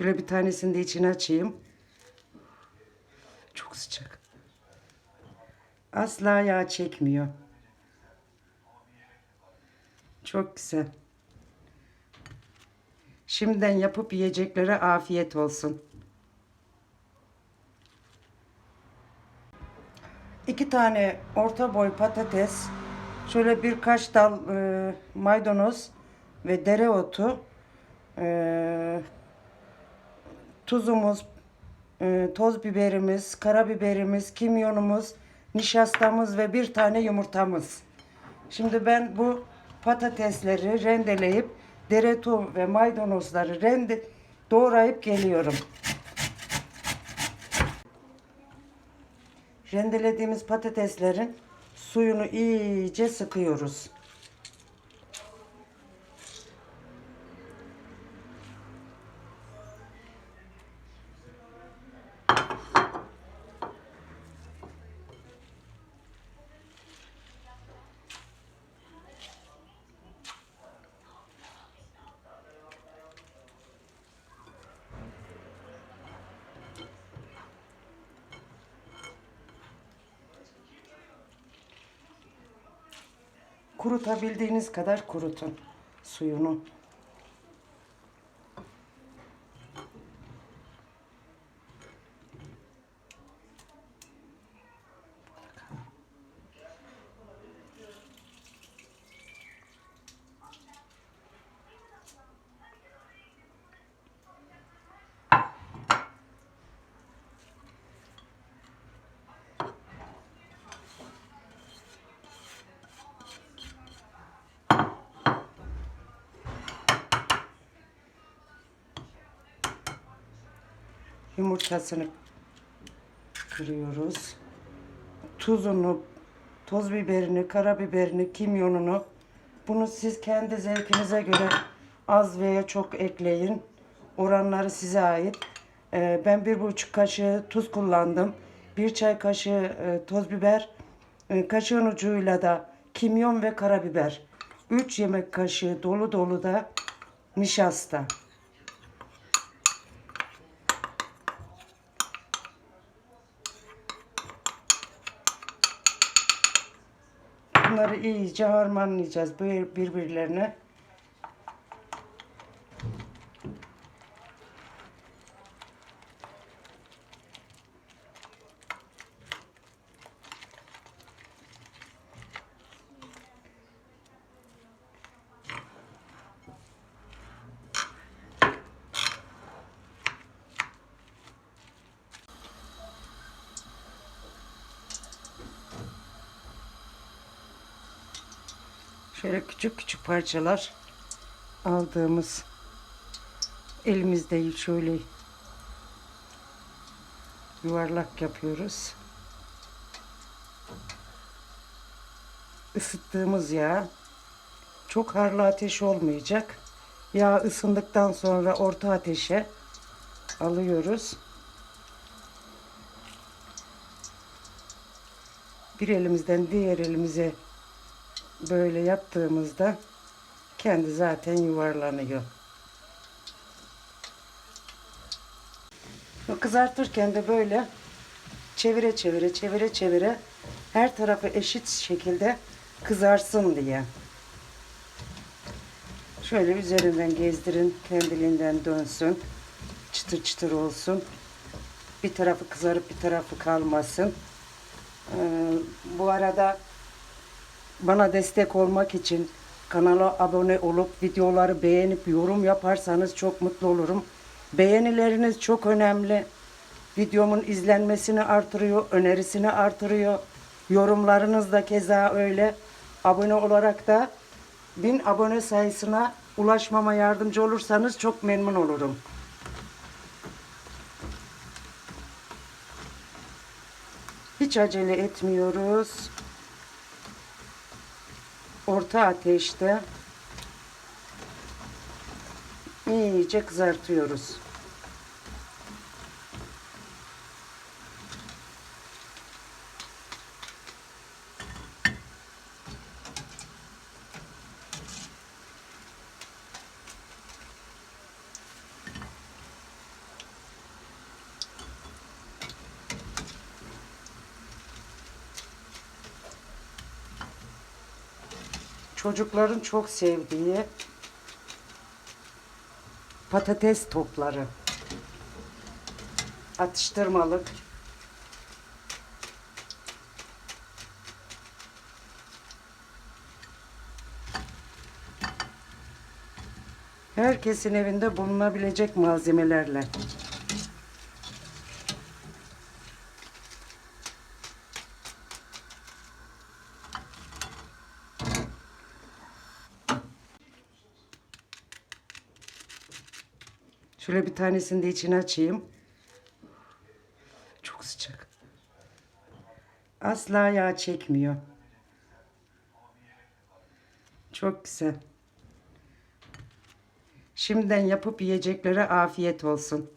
Şöyle bir tanesini de içine açayım. Çok sıcak. Asla yağ çekmiyor. Çok güzel. Şimdiden yapıp yiyeceklere afiyet olsun. İki tane orta boy patates, şöyle birkaç dal e, maydanoz ve dereotu, e, tuzumuz, e, toz biberimiz, karabiberimiz, kimyonumuz, nişastamız ve bir tane yumurtamız. Şimdi ben bu patatesleri rendeleyip dereotu ve maydanozları rende doğrayıp geliyorum. Rendelediğimiz patateslerin suyunu iyice sıkıyoruz. Kurutabildiğiniz kadar kurutun suyunu. Yumurtasını kırıyoruz. Tuzunu, toz biberini, karabiberini, kimyonunu bunu siz kendi zevkinize göre az veya çok ekleyin. Oranları size ait. Ee, ben bir buçuk kaşığı tuz kullandım. Bir çay kaşığı e, toz biber, e, kaşığın ucuyla da kimyon ve karabiber. Üç yemek kaşığı dolu dolu da nişasta. Bunları iyice harmanlayacağız bir- birbirlerine. Şöyle küçük küçük parçalar aldığımız elimizde şöyle yuvarlak yapıyoruz. Isıttığımız yağ çok harlı ateş olmayacak. Yağ ısındıktan sonra orta ateşe alıyoruz. Bir elimizden diğer elimize böyle yaptığımızda kendi zaten yuvarlanıyor. Kızartırken de böyle çevire çevire çevire çevire her tarafı eşit şekilde kızarsın diye. Şöyle üzerinden gezdirin kendiliğinden dönsün. Çıtır çıtır olsun. Bir tarafı kızarıp bir tarafı kalmasın. Ee, bu arada bana destek olmak için kanala abone olup videoları beğenip yorum yaparsanız çok mutlu olurum. Beğenileriniz çok önemli. Videomun izlenmesini artırıyor, önerisini artırıyor. Yorumlarınız da keza öyle. Abone olarak da bin abone sayısına ulaşmama yardımcı olursanız çok memnun olurum. Hiç acele etmiyoruz orta ateşte iyice kızartıyoruz. Çocukların çok sevdiği patates topları. Atıştırmalık. Herkesin evinde bulunabilecek malzemelerle. Şöyle bir tanesini de içine açayım. Çok sıcak. Asla yağ çekmiyor. Çok güzel. Şimdiden yapıp yiyeceklere afiyet olsun.